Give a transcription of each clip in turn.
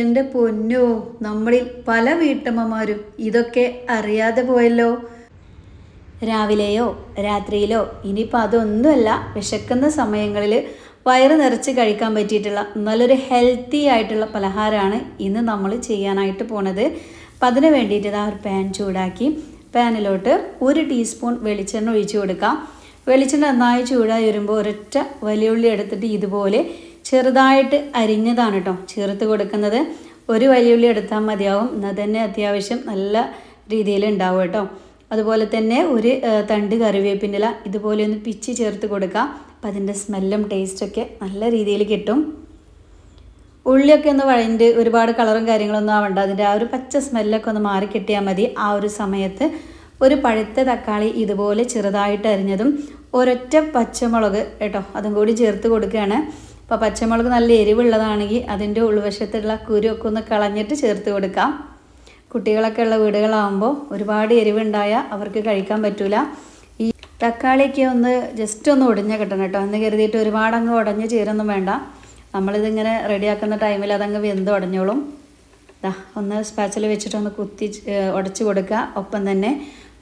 എന്റെ പൊന്നോ നമ്മളിൽ പല വീട്ടമ്മമാരും ഇതൊക്കെ അറിയാതെ പോയല്ലോ. രാവിലെയോ രാത്രിയിലോ ഇനിയിപ്പോൾ അതൊന്നുമല്ല വിശക്കുന്ന സമയങ്ങളിൽ വയറ് നിറച്ച് കഴിക്കാൻ പറ്റിയിട്ടുള്ള നല്ലൊരു ഹെൽത്തി ആയിട്ടുള്ള പലഹാരമാണ് ഇന്ന് നമ്മൾ ചെയ്യാനായിട്ട് പോണത്. അപ്പം അതിന് വേണ്ടിയിട്ട് ആ ഒരു പാൻ ചൂടാക്കി പാനിലോട്ട് ഒരു ടീസ്പൂൺ വെളിച്ചെണ്ണ ഒഴിച്ചു കൊടുക്കാം. വെളിച്ചെണ്ണ നന്നായി ചൂടായി വരുമ്പോൾ ഒരൊറ്റ വലിയ ഉള്ളി എടുത്തിട്ട് ഇതുപോലെ ചെറുതായിട്ട് അരിഞ്ഞതാണ് കേട്ടോ ചേർത്ത് കൊടുക്കുന്നത്. ഒരു വലിയുള്ളി എടുത്താൽ മതിയാവും. എന്നാൽ തന്നെ അത്യാവശ്യം നല്ല രീതിയിൽ ഉണ്ടാവും കേട്ടോ അതുപോലെ തന്നെ ഒരു തണ്ട് കറിവേപ്പിന്റെ ഇതുപോലെ ഒന്ന് പിച്ച് ചേർത്ത് കൊടുക്കുക അപ്പം അതിന്റെ സ്മെല്ലും ടേസ്റ്റൊക്കെ നല്ല രീതിയിൽ കിട്ടും. ഉള്ളിയൊക്കെ ഒന്ന് വഴണ്ട് ഒരുപാട് കളറും കാര്യങ്ങളൊന്നും ആവണ്ട. അതിന്റെ ആ ഒരു പച്ച സ്മെല്ലൊക്കെ ഒന്ന് മാറി കിട്ടിയാൽ മതി. ആ ഒരു സമയത്ത് ഒരു പഴുത്ത തക്കാളി ഇതുപോലെ ചെറുതായിട്ട് അരിഞ്ഞതും ഒരൊറ്റ പച്ചമുളക് കേട്ടോ അതും കൂടി ചേർത്ത് കൊടുക്കുകയാണ്. അപ്പോൾ പച്ചമുളക് നല്ല എരിവുള്ളതാണെങ്കിൽ അതിന്റെ ഉൾവശത്തുള്ള കുരുവൊക്കെ ഒന്ന് കളഞ്ഞിട്ട് ചേർത്ത് കൊടുക്കാം. കുട്ടികളൊക്കെ ഉള്ള വീടുകളാകുമ്പോൾ ഒരുപാട് എരിവുണ്ടായാൽ അവർക്ക് കഴിക്കാൻ പറ്റില്ല ഈ തക്കാളിക്ക് ഒന്ന് ജസ്റ്റ് ഒന്ന് ഒടിഞ്ഞ കിട്ടണം കേട്ടോ. എന്ന് കരുതിയിട്ട് ഒരുപാട് അങ്ങ് ഉടഞ്ഞ് ചേരൊന്നും വേണ്ട. നമ്മളിതിങ്ങനെ റെഡിയാക്കുന്ന ടൈമിൽ അതങ്ങ് വെന്ത് ഉടഞ്ഞോളും ദാ ഒന്ന് സ്പാച്ചിൽ വെച്ചിട്ട് ഒന്ന് കുത്തി ഉടച്ചു കൊടുക്കുക. ഒപ്പം തന്നെ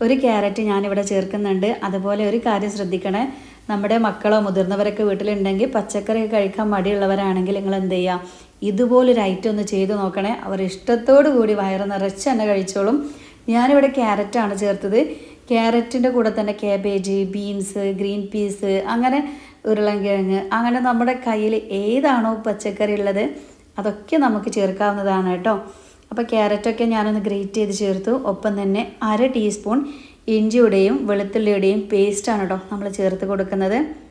ഒരു ക്യാരറ്റ് ഞാനിവിടെ ചേർക്കുന്നുണ്ട്. അതുപോലെ ഒരു കാര്യം ശ്രദ്ധിക്കണേ. നമ്മുടെ മക്കളോ മുതിർന്നവരൊക്കെ വീട്ടിലുണ്ടെങ്കിൽ പച്ചക്കറി കഴിക്കാൻ മടിയുള്ളവരാണെങ്കിൽ നിങ്ങൾ എന്ത് ചെയ്യുക? ഇതുപോലൊരു ഐറ്റം ഒന്ന് ചെയ്ത് നോക്കണേ. അവർ ഇഷ്ടത്തോടു കൂടി വയറ് നിറച്ച് തന്നെ കഴിച്ചോളും. ഞാനിവിടെ ക്യാരറ്റാണ് ചേർത്തത്. ക്യാരറ്റിന്റെ കൂടെ തന്നെ കാബേജ് ബീൻസ് ഗ്രീൻ പീസ് അങ്ങനെ ഉരുളൻകിഴങ്ങ് അങ്ങനെ നമ്മുടെ കയ്യിൽ ഏതാണോ പച്ചക്കറി ഉള്ളത് അതൊക്കെ നമുക്ക് ചേർക്കാവുന്നതാണ് കേട്ടോ. അപ്പോൾ ക്യാരറ്റൊക്കെ ഞാനൊന്ന് ഗ്രേറ്റ് ചെയ്ത് ചേർത്തു. ഒപ്പം തന്നെ അര ടീസ്പൂൺ ഇഞ്ചിയുടെയും വെളുത്തുള്ളിയുടെയും പേസ്റ്റാണ് കേട്ടോ നമ്മൾ ചേർത്ത് കൊടുക്കുന്നത്.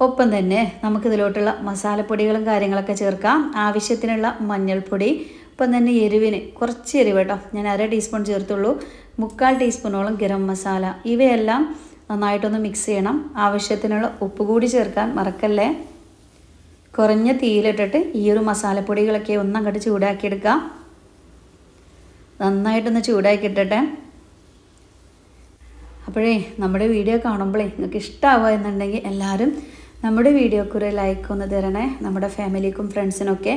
ഒപ്പം തന്നെ നമുക്കിതിലോട്ടുള്ള മസാലപ്പൊടികളും കാര്യങ്ങളൊക്കെ ചേർക്കാം. ആവശ്യത്തിനുള്ള മഞ്ഞൾപ്പൊടി ഒപ്പം തന്നെ എരിവിന് കുറച്ച് എരിവ് കേട്ടോ. ഞാൻ അര ടീസ്പൂൺ ചേർത്തുള്ളൂ. മുക്കാൽ ടീസ്പൂണോളം ഗരം മസാല. ഇവയെല്ലാം നന്നായിട്ടൊന്ന് മിക്സ് ചെയ്യണം. ആവശ്യത്തിനുള്ള ഉപ്പ് കൂടി ചേർക്കാൻ മറക്കല്ലേ? കുറഞ്ഞ തീയിലിട്ടിട്ട് ഈ ഒരു മസാലപ്പൊടികളൊക്കെ ഒന്നങ്ങോട്ട് ചൂടാക്കിയെടുക്കാം. നന്നായിട്ടൊന്ന് ചൂടാക്കി അപ്പോഴേ നമ്മുടെ വീഡിയോ കാണുമ്പോഴേ നിങ്ങൾക്ക് ഇഷ്ടമാവുക എന്നുണ്ടെങ്കിൽ എല്ലാവരും നമ്മുടെ വീഡിയോക്ക് ഒരു ലൈക്ക് ഒന്ന് തരണേ. നമ്മുടെ ഫാമിലിക്കും ഫ്രണ്ട്സിനൊക്കെ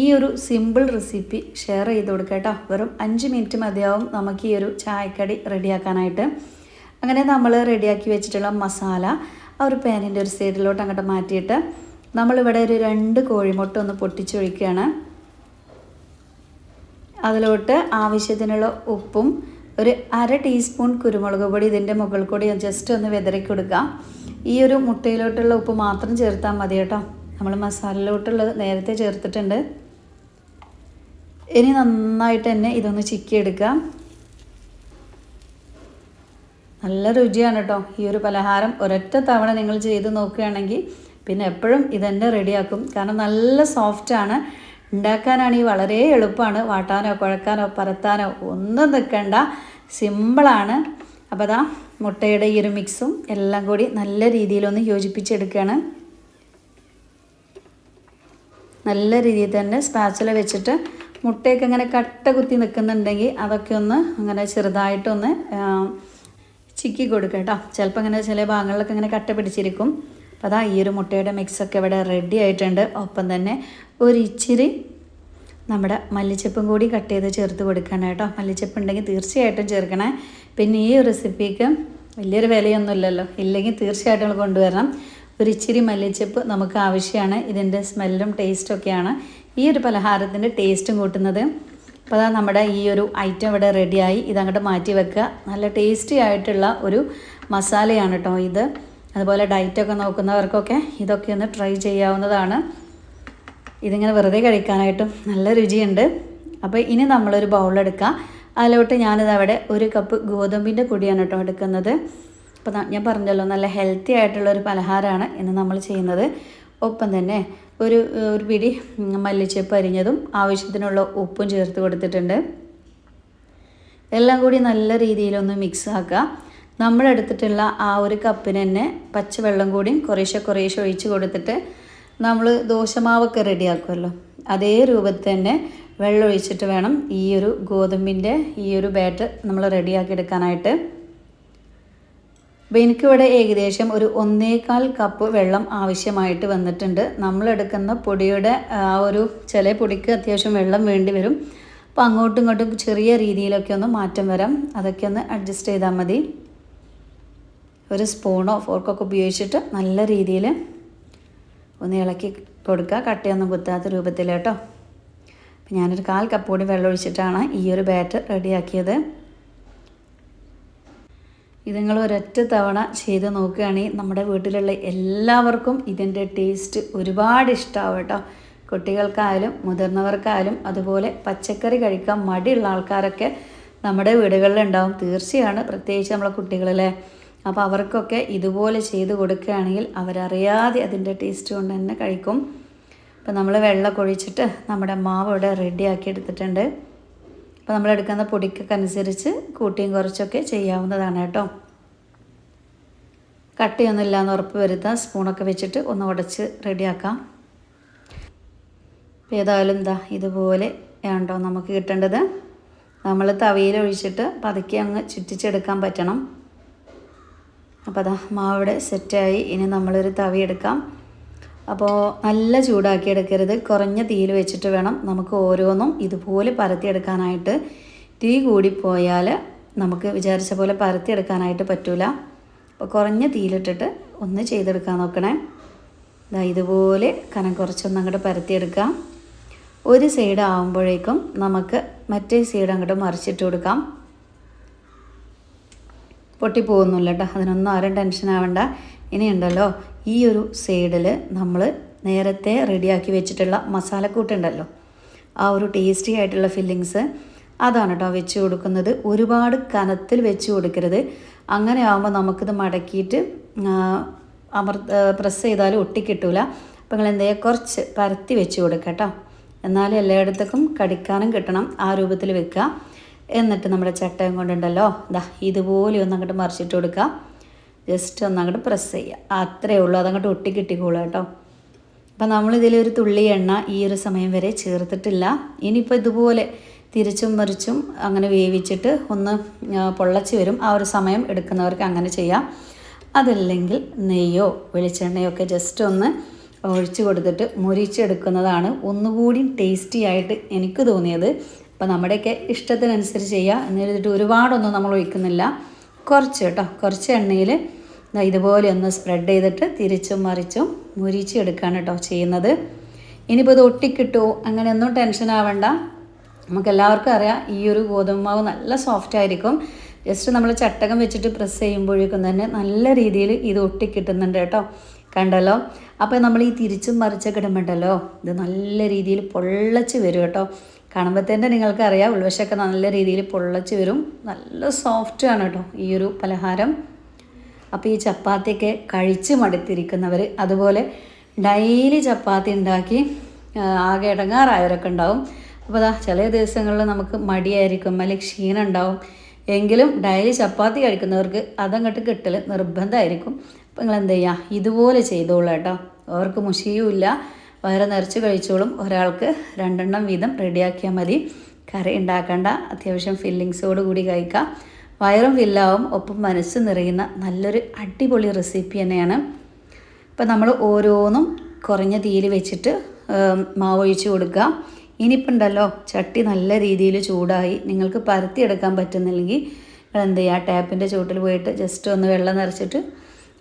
ഈ ഒരു സിമ്പിൾ റെസിപ്പി ഷെയർ ചെയ്ത് കൊടുക്കുക കേട്ടോ. വെറും അഞ്ച് മിനിറ്റ് മതിയാവും നമുക്ക് ഈ ഒരു ചായക്കടി റെഡിയാക്കാനായിട്ട് അങ്ങനെ നമ്മൾ റെഡിയാക്കി വെച്ചിട്ടുള്ള മസാല ആ ഒരു പാനിന്റെ ഒരു സൈഡിലോട്ട് അങ്ങോട്ട് മാറ്റിയിട്ട് നമ്മളിവിടെ ഒരു രണ്ട് കോഴിമുട്ട ഒന്ന് പൊട്ടിച്ചൊഴിക്കുകയാണ്. അതിലോട്ട് ആവശ്യത്തിനുള്ള ഉപ്പും ഒരു അര ടീസ്പൂൺ കുരുമുളക് പൊടി ഇതിന്റെ മുകളിൽ കൂടി ജസ്റ്റ് ഒന്ന് വിതറി കൊടുക്കാം. ഈ ഒരു മുട്ടയിലോട്ടുള്ള ഉപ്പ് മാത്രം ചേർത്താൽ മതി കേട്ടോ. നമ്മൾ മസാലയിലോട്ടുള്ളത് നേരത്തെ ചേർത്തിട്ടുണ്ട്. ഇനി നന്നായിട്ട് തന്നെ ഇതൊന്ന് ചിക്കി എടുക്കുക നല്ല രുചിയാണ് കേട്ടോ. ഈ ഒരു പലഹാരം ഒരൊറ്റ തവണ നിങ്ങൾ ചെയ്ത് നോക്കുകയാണെങ്കിൽ പിന്നെ എപ്പോഴും ഇതന്നെ റെഡിയാക്കും. കാരണം നല്ല സോഫ്റ്റാണ് ഉണ്ടാക്കാനാണെങ്കിൽ വളരെ എളുപ്പമാണ്. വാട്ടാനോ കുഴക്കാനോ പരത്താനോ ഒന്നും നിൽക്കണ്ട. സിമ്പിളാണ്. അപ്പോൾ അതാ മുട്ടയുടെ ഈ ഒരു മിക്സും എല്ലാം കൂടി നല്ല രീതിയിലൊന്ന് യോജിപ്പിച്ചെടുക്കുകയാണ്. നല്ല രീതിയിൽ തന്നെ സ്പാച്ചില വെച്ചിട്ട് മുട്ടയൊക്കെ ഇങ്ങനെ കട്ട കുത്തി നിൽക്കുന്നുണ്ടെങ്കിൽ അതൊക്കെ ഒന്ന് അങ്ങനെ ചെറുതായിട്ടൊന്ന് ചിക്കി കൊടുക്കുക കേട്ടോ. ചിലപ്പോൾ ഇങ്ങനെ ചില ഭാഗങ്ങളിലൊക്കെ ഇങ്ങനെ കട്ട പിടിച്ചിരിക്കും. അപ്പോൾ അതാ ഈ ഒരു മുട്ടയുടെ മിക്സൊക്കെ ഇവിടെ റെഡി ആയിട്ടുണ്ട്. ഒപ്പം തന്നെ ഒരു ഇച്ചിരി നമ്മുടെ മല്ലിച്ചപ്പും കൂടി കട്ട് ചെയ്ത് ചേർത്ത് കൊടുക്കണം കേട്ടോ. മല്ലിച്ചപ്പ് ഉണ്ടെങ്കിൽ തീർച്ചയായിട്ടും ചേർക്കണേ. പിന്നെ ഈ റെസിപ്പിക്ക് വലിയൊരു വിലയൊന്നുമില്ലല്ലോ. ഇല്ലെങ്കിൽ തീർച്ചയായിട്ടും കൊണ്ടുവരണം. ഒരു ഇച്ചിരി മല്ലിച്ചപ്പ് നമുക്ക് ആവശ്യമാണ്. ഇതിന്റെ സ്മെല്ലും ടേസ്റ്റും ഒക്കെയാണ്. ഈ ഒരു പലഹാരത്തിന്റെ ടേസ്റ്റും കൂട്ടുന്നത്. അപ്പോൾ അതാ നമ്മുടെ ഈ ഒരു ഐറ്റം ഇവിടെ റെഡിയായി ഇതങ്ങോട്ട് മാറ്റി വെക്കുക. നല്ല ടേസ്റ്റി ആയിട്ടുള്ള ഒരു മസാലയാണ് കേട്ടോ ഇത്. അതുപോലെ ഡയറ്റൊക്കെ നോക്കുന്നവർക്കൊക്കെ ഇതൊക്കെ ഒന്ന് ട്രൈ ചെയ്യാവുന്നതാണ്. ഇതിങ്ങനെ വെറുതെ കഴിക്കാനായിട്ടും നല്ല രുചിയുണ്ട്. അപ്പോൾ ഇനി നമ്മളൊരു ബൗളെടുക്കുക അതിലോട്ട് ഞാനിത് അവിടെ ഒരു കപ്പ് ഗോതമ്പിന്റെ പൊടിയാണ് കേട്ടോ എടുക്കുന്നത്. അപ്പോൾ ഞാൻ പറഞ്ഞല്ലോ നല്ല ഹെൽത്തി ആയിട്ടുള്ള ഒരു പലഹാരമാണ് ഇന്ന് നമ്മൾ ചെയ്യുന്നത്. ഒപ്പം തന്നെ ഒരു ഒരു പിടി മല്ലിച്ചപ്പ് അരിഞ്ഞതും ആവശ്യത്തിനുള്ള ഉപ്പും ചേർത്ത് കൊടുത്തിട്ടുണ്ട്. എല്ലാം കൂടി നല്ല രീതിയിലൊന്ന് മിക്സ് ആക്കുക. നമ്മളെടുത്തിട്ടുള്ള ആ ഒരു കപ്പിന് തന്നെ പച്ചവെള്ളം കൂടിയും കുറേശ്ശെ കുറേശ്ശെ ഒഴിച്ച് കൊടുത്തിട്ട് നമ്മൾ ദോശമാവൊക്കെ റെഡിയാക്കുമല്ലോ. അതേ രൂപത്തിൽ തന്നെ വെള്ളം ഒഴിച്ചിട്ട് വേണം ഈ ഒരു ഗോതമ്പിന്റെ ഈ ഒരു ബാറ്റ് നമ്മൾ റെഡിയാക്കി എടുക്കാനായിട്ട് അപ്പോൾ എനിക്കിവിടെ ഏകദേശം ഒരു ഒന്നേകാൽ കപ്പ് വെള്ളം ആവശ്യമായിട്ട് വന്നിട്ടുണ്ട്. നമ്മളെടുക്കുന്ന പൊടിയുടെ ആ ഒരു ചില പൊടിക്ക് അത്യാവശ്യം വെള്ളം വേണ്ടി വരും. അപ്പോൾ അങ്ങോട്ടും ഇങ്ങോട്ടും ചെറിയ രീതിയിലൊക്കെ ഒന്ന് മാറ്റം വരാം. അതൊക്കെ ഒന്ന് അഡ്ജസ്റ്റ് ചെയ്താൽ മതി. ഒരു സ്പൂണോ ഫോർക്കൊക്കെ ഉപയോഗിച്ചിട്ട് നല്ല രീതിയിൽ ഒന്ന് ഇളക്കി കൊടുക്കുക. കട്ടയൊന്നും കുത്താത്ത രൂപത്തിൽ കേട്ടോ. അപ്പം ഞാനൊരു കാൽ കപ്പ് കൂടി വെള്ളം ഒഴിച്ചിട്ടാണ് ഈ ഒരു ബാറ്റർ റെഡിയാക്കിയത്. ഇത് നിങ്ങൾ ഒരൊറ്റ തവണ ചെയ്ത് നോക്കുകയാണെങ്കിൽ നമ്മുടെ വീട്ടിലുള്ള എല്ലാവർക്കും ഇതിന്റെ ടേസ്റ്റ് ഒരുപാട് ഇഷ്ടമാവും കേട്ടോ. കുട്ടികൾക്കായാലും മുതിർന്നവർക്കായാലും അതുപോലെ പച്ചക്കറി കഴിക്കാൻ മടിയുള്ള ആൾക്കാരൊക്കെ നമ്മുടെ വീടുകളിലുണ്ടാവും. തീർച്ചയാണ് പ്രത്യേകിച്ച് നമ്മളെ കുട്ടികളല്ലേ. അപ്പോൾ അവർക്കൊക്കെ ഇതുപോലെ ചെയ്ത് കൊടുക്കുകയാണെങ്കിൽ അവരറിയാതെ അതിന്റെ ടേസ്റ്റ് കൊണ്ട് തന്നെ കഴിക്കും. അപ്പോൾ നമ്മൾ വെള്ളം ഒഴിച്ചിട്ട് നമ്മുടെ മാവ് ഇവിടെ റെഡിയാക്കി എടുത്തിട്ടുണ്ട്. അപ്പോൾ നമ്മൾ എടുക്കുന്ന പൊടിക്കൊക്കെ അനുസരിച്ച് കൂട്ടിയും കുറച്ചൊക്കെ ചെയ്യാവുന്നതാണ് കേട്ടോ. കട്ടിയൊന്നും എന്ന് ഉറപ്പ് വരുത്താം. സ്പൂണൊക്കെ വെച്ചിട്ട് ഒന്ന് ഉടച്ച് റെഡിയാക്കാം ഏതായാലും എന്താ ഇതുപോലെ ആണ്ടോ നമുക്ക് കിട്ടേണ്ടത്. നമ്മൾ തവിയിൽ ഒഴിച്ചിട്ട് പതുക്കെ അങ്ങ് ചുറ്റിച്ചെടുക്കാൻ പറ്റണം. അപ്പോൾ അതാ മാവിടെ സെറ്റായി. ഇനി നമ്മളൊരു തവി എടുക്കാം. അപ്പോൾ നല്ല ചൂടാക്കി എടുക്കരുത് കുറഞ്ഞ തീയിൽ വെച്ചിട്ട് വേണം നമുക്ക് ഓരോന്നും ഇതുപോലെ പരത്തിയെടുക്കാനായിട്ട്. തീ കൂടിപ്പോയാൽ നമുക്ക് വിചാരിച്ച പോലെ പരത്തിയെടുക്കാനായിട്ട് പറ്റൂല. അപ്പോൾ കുറഞ്ഞ തീയിലിട്ടിട്ട് ഒന്ന് ചെയ്തെടുക്കാൻ നോക്കണേ. ഇതാ ഇതുപോലെ കനം കുറച്ചൊന്ന് അങ്ങോട്ട് പരത്തിയെടുക്കാം. ഒരു സൈഡ് ആകുമ്പോഴേക്കും നമുക്ക് മറ്റേ സൈഡ് അങ്ങോട്ട് മറിച്ചിട്ട് കൊടുക്കാം. പൊട്ടിപ്പോകുന്നില്ല കേട്ടോ. അതിനൊന്നും ആരും ടെൻഷൻ ആവണ്ട. ഇനിയുണ്ടല്ലോ ഈ ഒരു സൈഡിൽ നമ്മൾ നേരത്തെ റെഡിയാക്കി വെച്ചിട്ടുള്ള മസാലക്കൂട്ടുണ്ടല്ലോ ആ ഒരു ടേസ്റ്റി ആയിട്ടുള്ള ഫില്ലിങ്സ് അതാണ് കേട്ടോ വെച്ച് കൊടുക്കുന്നത്. ഒരുപാട് കനത്തിൽ വെച്ച് കൊടുക്കരുത്. അങ്ങനെ ആകുമ്പോൾ നമുക്കിത് മടക്കിയിട്ട് അമർ പ്രസ് ചെയ്താലും ഒട്ടിക്കിട്ടൂല. അപ്പോൾ നിങ്ങൾ എന്തേ കുറച്ച് പരത്തി വെച്ച് കൊടുക്കാം കേട്ടോ. എന്നാലും എല്ലായിടത്തേക്കും കടിക്കാനും കിട്ടണം. ആ രൂപത്തിൽ വെക്കുക എന്നിട്ട് നമ്മുടെ ചട്ടയും കൊണ്ടുണ്ടല്ലോ. ദാ ഇതുപോലെ ഒന്ന് അങ്ങോട്ട് മറിച്ചിട്ട് കൊടുക്കുക ജസ്റ്റ് ഒന്ന് അങ്ങോട്ട് പ്രസ് ചെയ്യുക. അത്രയേ ഉള്ളൂ. അതങ്ങോട്ട് ഒട്ടി കിട്ടിക്കോളൂ കേട്ടോ. അപ്പം നമ്മളിതിലൊരു തുള്ളി എണ്ണ ഈ ഒരു സമയം വരെ ചേർത്തിട്ടില്ല. ഇനിയിപ്പോൾ ഇതുപോലെ തിരിച്ചും മറിച്ചും അങ്ങനെ വേവിച്ചിട്ട് ഒന്ന് പൊള്ളച്ച് വരും. ആ ഒരു സമയം എടുക്കുന്നവർക്ക് അങ്ങനെ ചെയ്യാം. അതല്ലെങ്കിൽ നെയ്യോ വെളിച്ചെണ്ണയോ ഒക്കെ ജസ്റ്റ് ഒന്ന് ഒഴിച്ചു കൊടുത്തിട്ട് മുരിച്ചെടുക്കുന്നതാണ് ഒന്നുകൂടി ടേസ്റ്റി ആയിട്ട് എനിക്ക് തോന്നിയത്. അപ്പോൾ നമ്മുടെയൊക്കെ ഇഷ്ടത്തിനനുസരിച്ച് ചെയ്യുക എന്നിട്ട് ഒരുപാടൊന്നും നമ്മൾ ഒഴിക്കുന്നില്ല. കുറച്ച് കേട്ടോ. കുറച്ച് എണ്ണയിൽ ഇതുപോലെ ഒന്ന് സ്പ്രെഡ് ചെയ്തിട്ട് തിരിച്ചും മറിച്ചും മുരിച്ചെടുക്കുകയാണ് കേട്ടോ ചെയ്യുന്നത്. ഇനിയിപ്പോൾ ഇത് ഒട്ടിക്കിട്ടുമോ അങ്ങനെയൊന്നും ടെൻഷൻ ആവണ്ട. നമുക്ക് എല്ലാവർക്കും അറിയാം ഈ ഒരു ഗോതമ്പ് മാവ് നല്ല സോഫ്റ്റ് ആയിരിക്കും. ജസ്റ്റ് നമ്മൾ ചട്ടകം വെച്ചിട്ട് പ്രസ് ചെയ്യുമ്പോഴേക്കും തന്നെ നല്ല രീതിയിൽ ഇത് ഒട്ടിക്കിട്ടുന്നുണ്ട് കേട്ടോ. കണ്ടല്ലോ? അപ്പോൾ നമ്മൾ ഈ തിരിച്ചും മറിച്ചൊക്കെ ഇടുമ്പോണ്ടല്ലോ ഇത് നല്ല രീതിയിൽ പൊള്ളച്ച് വരും കേട്ടോ. കാണുമ്പോൾ തന്നെ നിങ്ങൾക്ക് അറിയാം ഉൾവശമൊക്കെ നല്ല രീതിയിൽ പൊള്ളച്ച് വരും. നല്ല സോഫ്റ്റ് ആണ് കേട്ടോ ഈ ഒരു പലഹാരം. അപ്പോൾ ഈ ചപ്പാത്തിയൊക്കെ കഴിച്ച് മടുത്തിരിക്കുന്നവർ അതുപോലെ ഡെയിലി ചപ്പാത്തി ഉണ്ടാക്കി ആകെ ഇടങ്ങാറായവരൊക്കെ ഉണ്ടാവും. അപ്പോൾ അതാ ചില ദിവസങ്ങളിൽ നമുക്ക് മടിയായിരിക്കും അല്ലെങ്കിൽ ക്ഷീണം ഉണ്ടാവും. എങ്കിലും ഡെയിലി ചപ്പാത്തി കഴിക്കുന്നവർക്ക് അതങ്ങോട്ട് കിട്ടൽ നിർബന്ധമായിരിക്കും. അപ്പോൾ നിങ്ങൾ എന്ത് ചെയ്യുക ഇതുപോലെ ചെയ്തോളൂ കേട്ടോ. അവർക്ക് മുഷിയുമില്ല. വയറ് നിറച്ച് കഴിച്ചോളും. ഒരാൾക്ക് രണ്ടെണ്ണം വീതം റെഡിയാക്കിയാൽ മതി. കറി ഉണ്ടാക്കേണ്ട. അത്യാവശ്യം ഫില്ലിങ്സോട് കൂടി കഴിക്കാം. വയറും ഫില്ലാവും ഒപ്പം മനസ്സ് നിറയുന്ന നല്ലൊരു അടിപൊളി റെസിപ്പി തന്നെയാണ്. ഇപ്പം നമ്മൾ ഓരോന്നും കുറഞ്ഞ തീയിൽ വെച്ചിട്ട് മാവ് ഒഴിച്ച് കൊടുക്കുക. ഇനിയിപ്പോൾ ഉണ്ടല്ലോ ചട്ടി നല്ല രീതിയിൽ ചൂടായി. നിങ്ങൾക്ക് പരത്തിയെടുക്കാൻ പറ്റുന്നില്ലെങ്കിൽ നിങ്ങൾ എന്ത് ചെയ്യുക? ടാപ്പിന്റെ ചുവട്ടിൽ പോയിട്ട് ജസ്റ്റ് ഒന്ന് വെള്ളം നിറച്ചിട്ട്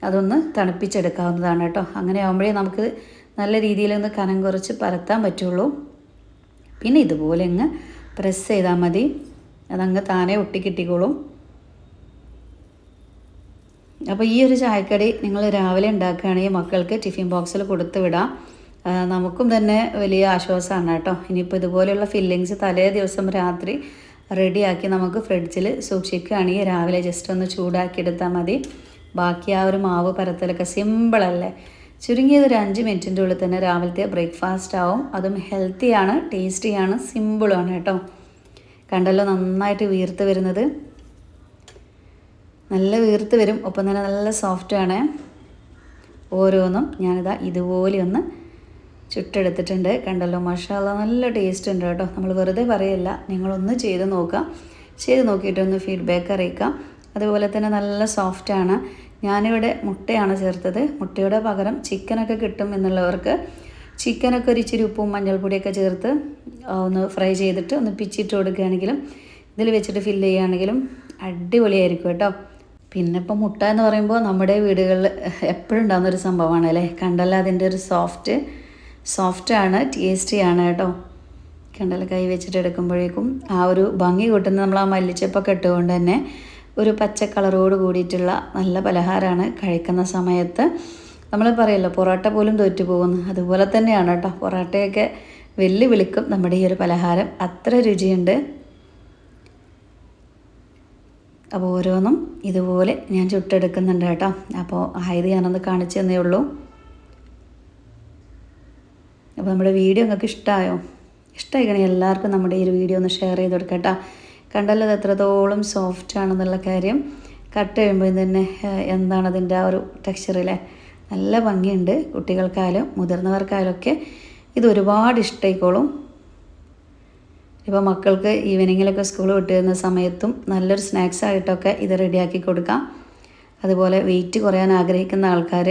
അതൊന്ന് തണുപ്പിച്ചെടുക്കാവുന്നതാണ് കേട്ടോ. അങ്ങനെ ആകുമ്പോഴേ നമുക്ക് നല്ല രീതിയിലൊന്ന് കനം കുറച്ച് പരത്താൻ പറ്റുള്ളൂ. പിന്നെ ഇതുപോലെ അങ്ങ് പ്രസ് ചെയ്താൽ മതി. അതങ്ങ് താനേ ഒട്ടിക്കിട്ടിക്കോളും അപ്പോൾ ഈ ഒരു ചായക്കടി നിങ്ങൾ രാവിലെ ഉണ്ടാക്കുകയാണെങ്കിൽ മക്കൾക്ക് ടിഫിൻ ബോക്സിൽ കൊടുത്തു വിടാം. നമുക്കും തന്നെ വലിയ ആശ്വാസമാണ് കേട്ടോ. ഇനിയിപ്പോൾ ഇതുപോലെയുള്ള ഫില്ലിങ്സ് തലേ ദിവസം രാത്രി റെഡിയാക്കി നമുക്ക് ഫ്രിഡ്ജിൽ സൂക്ഷിക്കുകയാണെങ്കിൽ രാവിലെ ജസ്റ്റ് ഒന്ന് ചൂടാക്കി എടുത്താൽ മതി. ബാക്കി ആ ഒരു മാവ് പരത്തലൊക്കെ സിമ്പിളല്ലേ ചുരുങ്ങിയത് ഒരു അഞ്ച് മിനിറ്റിന്റെ ഉള്ളിൽ തന്നെ രാവിലത്തെ ബ്രേക്ക്ഫാസ്റ്റ് ആവും. അതും ഹെൽത്തിയാണ് ടേസ്റ്റിയാണ് സിമ്പിളാണ് കേട്ടോ. കണ്ടല്ലോ നന്നായിട്ട് വീർത്ത് വരുന്നത്. നല്ല വീർത്ത് വരും. ഒപ്പം തന്നെ നല്ല സോഫ്റ്റാണ് ഓരോന്നും ഞാനിതാ ഇതുപോലെ ഒന്ന് ചുട്ടെടുത്തിട്ടുണ്ട്. കണ്ടല്ലോ മഷാല നല്ല ടേസ്റ്റ് ഉണ്ട് കേട്ടോ. നമ്മൾ വെറുതെ പറയല്ല നിങ്ങളൊന്ന് ചെയ്ത് നോക്കുക ചെയ്ത് നോക്കിയിട്ടൊന്ന് ഫീഡ്ബാക്ക് അറിയിക്കാം. അതുപോലെ തന്നെ നല്ല സോഫ്റ്റാണ് ഞാനിവിടെ മുട്ടയാണ് ചേർത്തത്. മുട്ടയുടെ പകരം ചിക്കനൊക്കെ കിട്ടും എന്നുള്ളവർക്ക് ചിക്കനൊക്കെ ഒരു ഇച്ചിരി ഉപ്പും മഞ്ഞൾപ്പൊടിയൊക്കെ ചേർത്ത് ഒന്ന് ഫ്രൈ ചെയ്തിട്ട് ഒന്ന് പിച്ചിട്ട് കൊടുക്കുകയാണെങ്കിലും ഇതിൽ വെച്ചിട്ട് ഫില്ല് ചെയ്യുകയാണെങ്കിലും അടിപൊളിയായിരിക്കും കേട്ടോ. പിന്നെ ഇപ്പം മുട്ട എന്ന് പറയുമ്പോൾ നമ്മുടെ വീടുകളിൽ എപ്പോഴും ഉണ്ടാകുന്ന ഒരു സംഭവമാണ് അല്ലേ? കണ്ടല്ല അതിന്റെ ഒരു സോഫ്റ്റ് സോഫ്റ്റ് ആണ് ടേസ്റ്റി ആണ് കേട്ടോ. കണ്ടല്ല കൈ വെച്ചിട്ട് എടുക്കുമ്പോഴേക്കും ആ ഒരു ഭംഗി കൂട്ടുന്ന നമ്മൾ ആ മല്ലിച്ചപ്പൊക്കെ ഇട്ടുകൊണ്ട് തന്നെ ഒരു പച്ച കളറോട് കൂടിയിട്ടുള്ള നല്ല പലഹാരമാണ് കഴിക്കുന്ന സമയത്ത്. നമ്മൾ പറയല്ലോ പൊറോട്ട പോലും തോറ്റു പോകുന്നു അതുപോലെ തന്നെയാണ് കേട്ടോ പൊറോട്ടയൊക്കെ വെല്ലുവിളിക്കും നമ്മുടെ ഈ ഒരു പലഹാരം അത്ര രുചിയുണ്ട്. അപ്പോൾ ഓരോന്നും ഇതുപോലെ ഞാൻ ചുട്ടെടുക്കുന്നുണ്ട് കേട്ടോ. അപ്പോൾ ആയത് ഞാനൊന്ന് കാണിച്ചു തന്നേ ഉള്ളൂ. അപ്പോൾ നമ്മുടെ വീഡിയോ നിങ്ങൾക്ക് ഇഷ്ടമായോ ഇഷ്ടമായിക്കണേ എല്ലാവർക്കും നമ്മുടെ ഈ ഒരു വീഡിയോ ഒന്ന് ഷെയർ ചെയ്ത് കൊടുക്കട്ടോ. കണ്ടല്ലോ എത്രത്തോളം സോഫ്റ്റ് ആണെന്നുള്ള കാര്യം കട്ട് ചെയ്യുമ്പോൾ തന്നെ എന്താണ് അതിന്റെ ആ ഒരു ടെക്സ്ചറിലെ നല്ല ഭംഗിയുണ്ട്. കുട്ടികൾക്കായാലും മുതിർന്നവർക്കായാലും ഒക്കെ ഇത് ഒരുപാട് ഇഷ്ടമായിക്കോളും ഇപ്പോൾ മക്കൾക്ക് ഈവനിങ്ങിലൊക്കെ സ്കൂൾ വിട്ട് വരുന്ന സമയത്തും നല്ലൊരു സ്നാക്സ് ആയിട്ടൊക്കെ ഇത് റെഡിയാക്കി കൊടുക്കാം. അതുപോലെ വെയിറ്റ് കുറയാൻ ആഗ്രഹിക്കുന്ന ആൾക്കാർ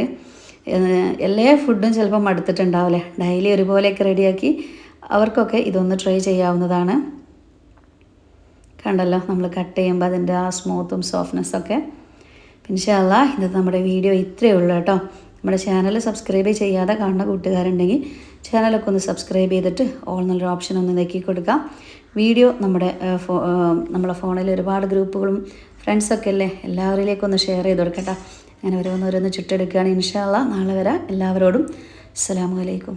എല്ലാ ഫുഡും ചിലപ്പോൾ മടുത്തിട്ടുണ്ടാവില്ലേ. ഡെയിലി ഒരുപോലെയൊക്കെ റെഡിയാക്കി അവർക്കൊക്കെ ഇതൊന്ന് ട്രൈ ചെയ്യാവുന്നതാണ്. കണ്ടല്ലോ നമ്മൾ കട്ട് ചെയ്യുമ്പോൾ അതിന്റെ ആ സ്മൂത്തും സോഫ്റ്റ്നെസ്സൊക്കെ ഇൻഷാല്ല ഇന്നത്തെ നമ്മുടെ വീഡിയോ ഇത്രയേ ഉള്ളൂ കേട്ടോ. നമ്മുടെ ചാനൽ സബ്സ്ക്രൈബ് ചെയ്യാതെ കാണുന്ന കൂട്ടുകാരുണ്ടെങ്കിൽ ചാനലൊക്കെ ഒന്ന് സബ്സ്ക്രൈബ് ചെയ്തിട്ട് ഓൾ നല്ലൊരു ഓപ്ഷൻ ഒന്ന് നെക്കി കൊടുക്കാം. വീഡിയോ നമ്മുടെ ഫോ നമ്മളെ ഫോണിൽ ഒരുപാട് ഗ്രൂപ്പുകളും ഫ്രണ്ട്സൊക്കെ അല്ലേ? എല്ലാവരിലേക്കും ഒന്ന് ഷെയർ ചെയ്ത് കൊടുക്കട്ടെ. അങ്ങനെ ഓരോന്നോരോന്ന് ചുറ്റെടുക്കുകയാണ് ഇൻഷാല്ല നാളെ വരാം. എല്ലാവരോടും അസ്സാം അലൈക്കും.